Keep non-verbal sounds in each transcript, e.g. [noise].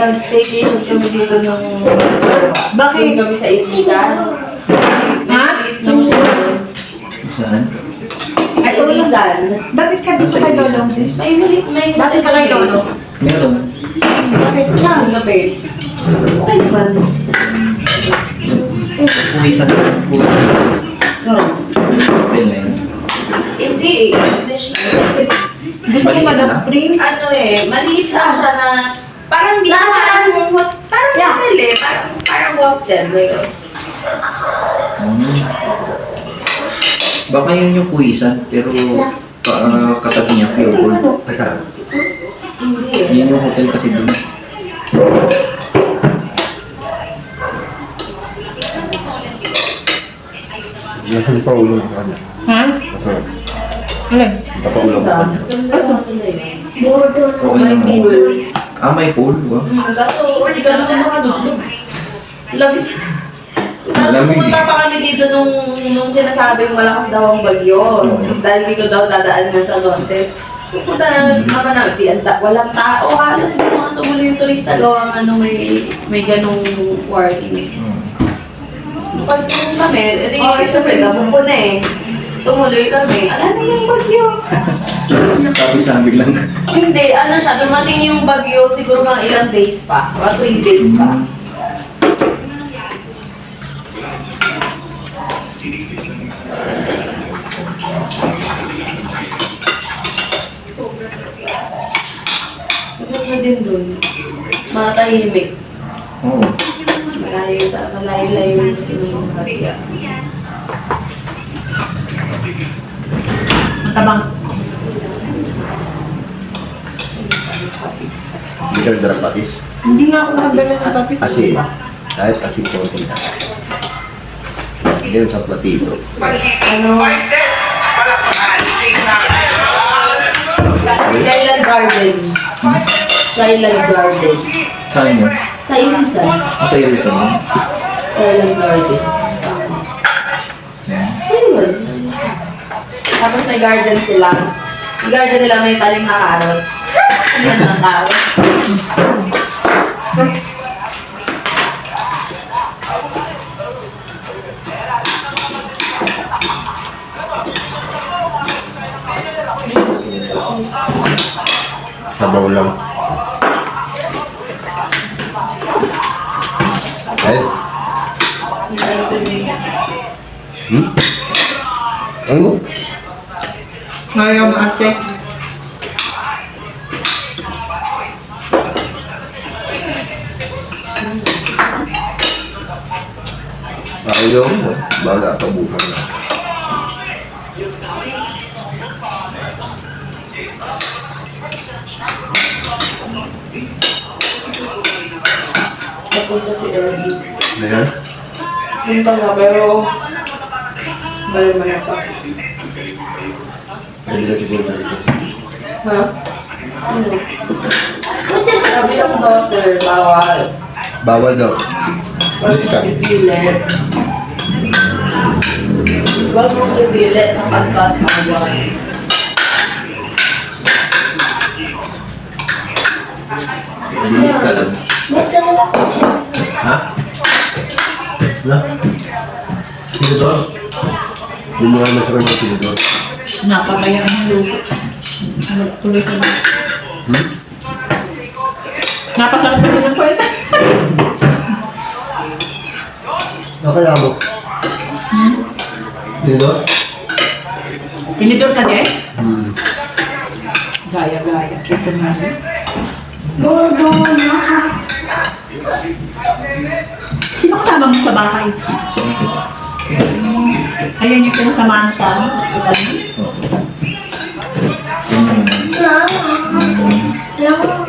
nag, nag-staycation kami dito nung... Bakit? Doon kami sa Ilisan. Ha? Saan? Ay. Ilisan. Bakit ka dito kay Lolo? May muli, may... Bakit ka kay Lolo? Meron. Bakit? Saan gabi? Okay naman. Puwisan. Puwisan. Hotel na yun. Hindi, English. Gusto mo na? Prince? ano eh, maliit lang siya na... Parang hindi Nasa- parang yung hot- parang hotel eh. Parang, parang hostel. Like, Hmm. Baka yun yung kuwisan, pero uh, katabi niya, pure gold. Teka, hindi eh. yun yung hotel kasi doon. Nasaan pa ulo sa kanya? Ha? Nasaan? Alin? Napaulo ko ng hotel eh. Bordo Okay May naman. Ah, may pool. Wow. Hmm, Gaso, hindi ka naman makadulog. Lamig. Tapos Lamig. pumunta pa kami dito nung, nung sinasabing malakas daw ang bagyo. Dahil dito daw dadaan nga sa Lonte. Pupunta na naman na, di, anda, walang tao. Halos yung mga tumuloy yung turista gawa ano, may, may ganong warning. Hmm. Pag pumunta kami, edi, oh, syempre, nabuko na eh. Tumuloy kami, ala na yung bagyo. Sabi-sabi lang. Hindi, ano siya, dumating yung bagyo siguro mga ilang days pa, mga 3 days pa. Maganda din dun. Mga tahimik. Oo. Malayo sa, malayo-layo yung kasi ng bagyo. Matabang. Hindi ka nagdarang patis. Hindi nga ako nakagala ng papit. Kasi, kahit asin konti na. Hindi yun sa platito. Ano? Skyland Garden. Skyland Garden. Saan yun? Sa Irisan. Ah, sa Irisan? Skyland Garden. Tapos may garden sila. Yung garden nila may talim na carrots. Yan na carrots. Sabaw lang. Ay. Hmm? Ano mo? Ngayon, ate. Ayaw mo. Baga ka bukan na. Napunta si Ernie. Ano yan? Punta nga pero mali-mali pa. Hindi na siguro na ito. Ha? Ano? Sabi ng doctor, bawal. Bawal daw. Huwag mong ipilit. Huwag mong ipilit sa pagkat bawal. Hindi ka lang. Ha? Na? Yung mga masarap na tinidor. Napakaya ang luto. Tuloy ka na. Hmm? Napasarap kasi ng kwenta. Nakaya mo. Tinidor? Tinidor ka din? Hmm. Gaya-gaya. Ito nga. Bordo na. Sino kasama mo sa bahay? Saan Ayan yung sinasamahan mo sa ano? hospital.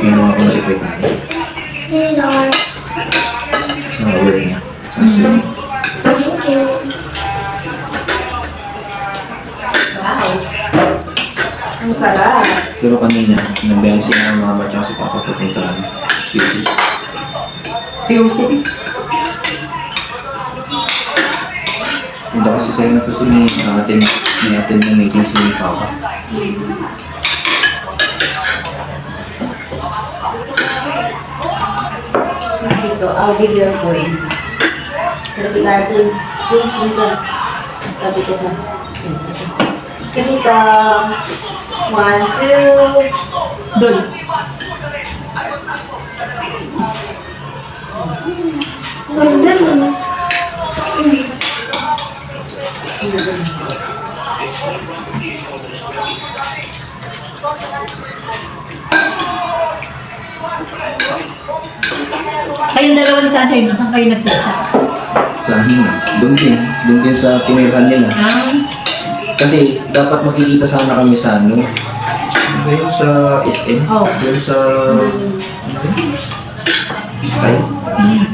Yun naman ako na secretary. Sa work niya. Wow. Ang sarap. Pero kanina, nabiyahan sila ng mama at si papa papunta lang. City. Punta kasi sa'yo na kasi may attend, may attend na meeting si papa. to. I'll give you a coin. So, kita, please. Please, dito. Tabi ko sa... Dito. One, two. Doon. Ganda naman. Kayong dalawa ni Sunshine, no? saan kayo nagpunta? Sa Hina. Doon din. Doon din sa tinirahan nila. Ah, Kasi dapat makikita sana kami sa ano. Ano yun sa SM? Oh. Doon sa... Ano yun? Sky? hmm.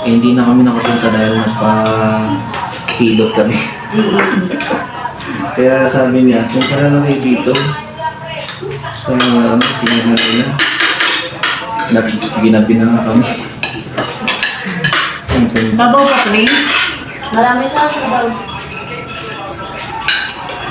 Eh, hindi na kami nakapunta dahil nagpa-pilot kami. Kaya sabi niya, kung para na kayo dito, sa ano, tinirahan nila, ginabi na nga kami. Babaw pa, Train? Marami sa daw.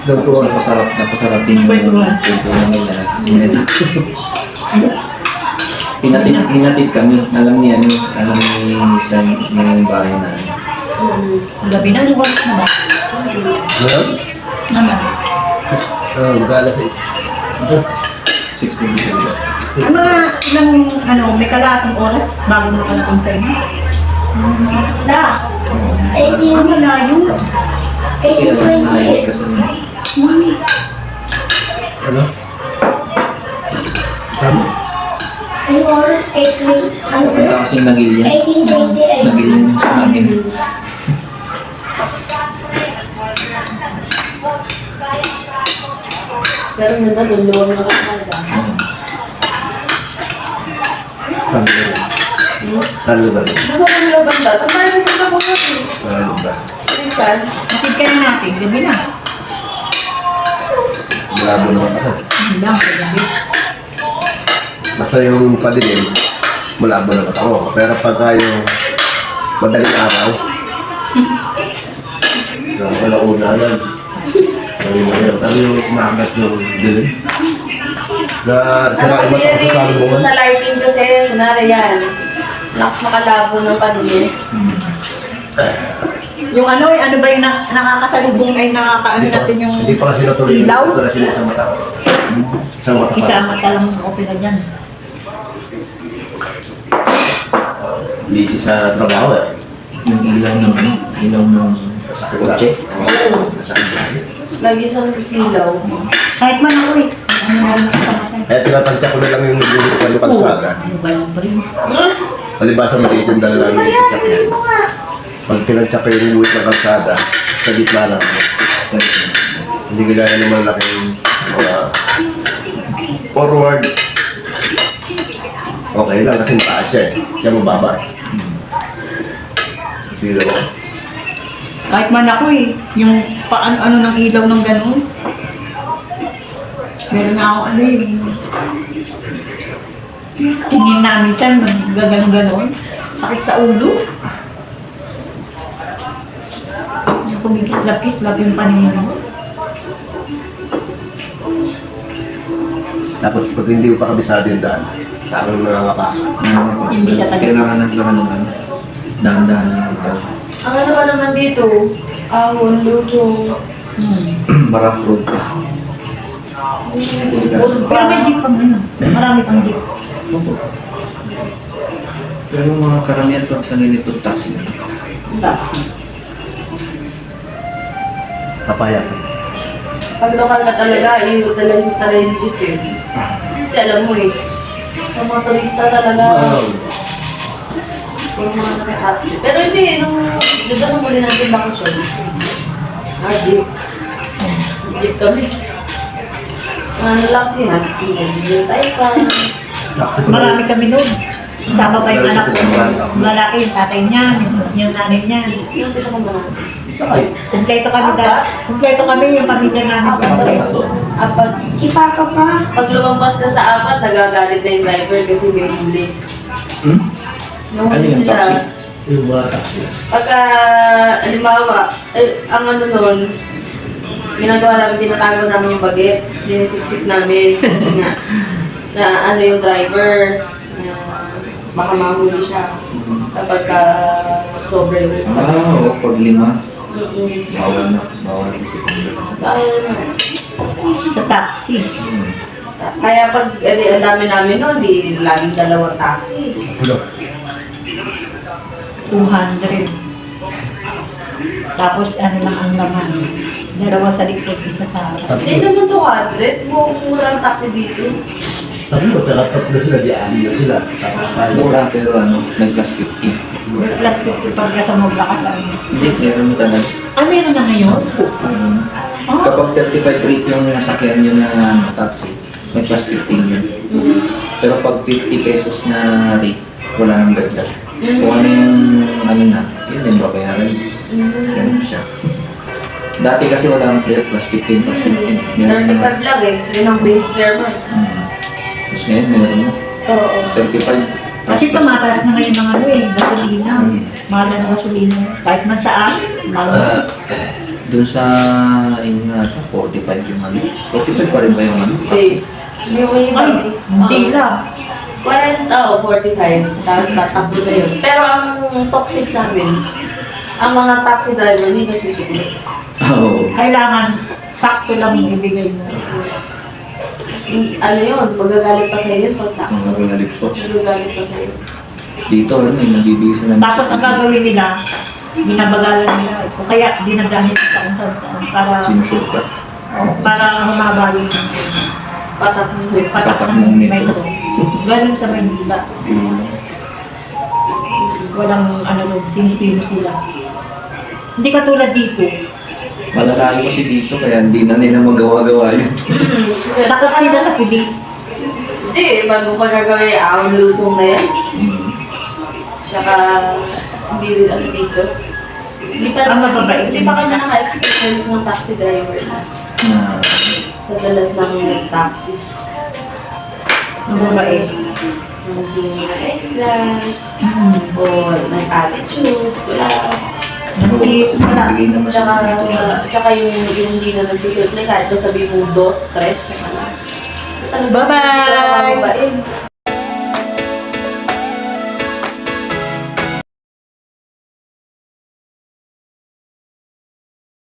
Doon po napasarap, napasarap din yung Kwentuhan. nila. Pinatid, pinatid kami. Alam ni ano, alam ni San yung bahay na. Gabi na, luwas na ba? Naman. Ah, mag-alas eh. 16 December. Mga ilang, ano, may kalahatang oras bago mo kalating sa inyo? Da. Oo. Ang 18, malayo. Kasi ano, nahilig 18.28. kasi Ano? Tama? Yung oras 8, ano? Punta kasi nagilyan. 18.28. Nagilyan sa akin. Pero minsan doon, luwag na kasada. Tama ba rin? Talo ba rin? Basta kami lang banda. Ang tayo punta ko kasi. Talo ba? Minsan, Nakid kayo natin, gabi na. Malabo naman ako. Hindi gabi. Basta yung padilim, malabo naman ako. Pero pagka yung madaling araw, [laughs] wala una yan. Yun, ano yung umagat yung dilim? Na ano kasi sa eh, sa lighting kasi, kunwari yan. Lakas makalabo ng paningin. Yung ano, eh, ano ba yung na, nakakasalubong ay nakakaano natin yung Hindi pa kasi natuloy. ilaw? Na sila isang mata. Isang mata. pa. isa mata lang ang opera dyan. Hindi siya sa trabaho eh. Yung ilaw ng ano, ilaw ng kotse. Oo. Kanya. Lagi siya nasisilaw. Kahit man ako eh. Ano Kaya tinatansya ko na lang yung yung ano kalsada. Ano ba yung prince? Palibasa maliit yung dala namin yung sasakyan. Ano nga? Pag tinansya ko yung buwit ng kalsada, sa gitna lang ako. Hindi kagaya ng malaking mga forward. Okay lang kasi mataas siya eh. Siya mababa eh. Sino ko? Kahit man ako eh. Yung paano-ano ng ilaw ng ganun. Meron na ako ano yung tingin namin sa gaganon-ganon. Sakit sa ulo. Yung kumikis-lap-kislap yung paningin mo. Tapos pag hindi ko pa kabisado yung daan, parang nangangapasa. Hindi siya taga- Kailangan ng laman ng ano. Dahan-dahan lang. Ang ano pa naman dito, ahon, lusong, Hmm. [clears throat] Marang road pa. Pero may jeep pang ano. Marami pang jeep. Opo. Pero mga karamihan pag sa ganito taxi na. Papayat. Pag lokal ka talaga, i-utilize mo talaga yung jeep eh. Kasi alam mo eh, ang mga turista talaga, yung mga nakaka- Pero hindi, nung, ba nung muli natin bakasyon? Ah, jeep. Jeep kami. Ano lang si Husky, nag tayo pa. Marami kami doon. Kasama pa yung anak ko. Lalaki yung tatay niya, yung nanay niya. Yung dito ko ba? Sakay. Kumpleto kami dahil. Kumpleto kami yung pamilya namin sa kumpleto. Apat. Si Papa pa. Pag lumampas ka sa apat, nagagalit na yung driver kasi may huli. Hmm? Yung Ano yung sila, taxi? Yung mga taxi. Pagka, halimbawa, eh, ang ano nun, ginagawa namin, tinatago namin yung bagets, sinisiksik namin, kasi nga, [laughs] na ano yung driver, na baka mahuli siya kapag ka sobra yung Ah, oo, pag lima, Mm-mm. bawal na. Bawal Bawal na. Sa taxi. Hmm. Kaya pag eh, ang dami namin noon, di laging dalawang taxi. 200. Tapos ano lang ang laman. Dalawa sa likod, isa sa harap. Hindi naman 200, mo murang taxi dito. Sabi ko, tatlo sila, di ani na sila. Tapos tayo. Mura pero ano, nag-plus 50. Plus 50 pag sa maglakas ano. Hindi, meron talaga. Ah, meron na ngayon? Um, Ah, kapag 35 rate yung nasakyan nyo na ano, taxi, may plus 15 yun. Mm. Pero pag 50 pesos na rate, wala nang dagdag. Kung ano yung ano na, yun yung babayaran. Mm. Ganun siya. Dati kasi wala nang clear, plus 15, plus 15. Meron na. 35 lang eh. Yun ang base fare mo. eh. Hmm. Tapos ngayon, meron na. Oo. 35. Kasi tumataas na ngayon ng ano eh, gasolina. Mm. Mahal na ng gasolina. Kahit man saan, mahal na. Doon sa, yun nga, 45 yung ano. 45 pa rin ba yung ano? Base. Yung iba Ay, eh. hindi Oo. lang. 40 o 45. Tapos tatakbo na yun. Pero ang toxic sa amin, ang mga taxi driver hindi nagsusulit. Oo. Kailangan sakto lang yung ibigay mo. Mm, Ano yun? Magagalit pa sa'yo yun pag sakto. Ang nagalit po. Magagalit pa sa'yo. Dito, ano, yung nabibigay sa ng... Tapos ang gagawin nila, binabagalan nila. O kaya dinadaan nila sa kung saan saan para, Sinusukat. o, para humaba yung Patak mo yun. patak Patak ng ng metro. metro. Ganun sa Manila. Hmm. Walang ano sinisino sila. Hindi katulad dito. Malalaki kasi dito, kaya hindi na nila magawa-gawa yun. Mm. Takot sila sa pulis. Hindi, bago pa gagawin ang lusong na yan. Hmm. Tsaka, hindi rin ano dito. Hindi pa Ang mababait. Hindi pa kami naka-experience ng taxi driver na Na, sa dalas ng taxi. Ang babae. Hindi extra, Mm. o nag-attitude, wala. Hindi, wala. Tsaka, sa tsaka yung, yung hindi na nagsusulit na kahit sabi mo dos, stress, ano. Bye-bye! Babae.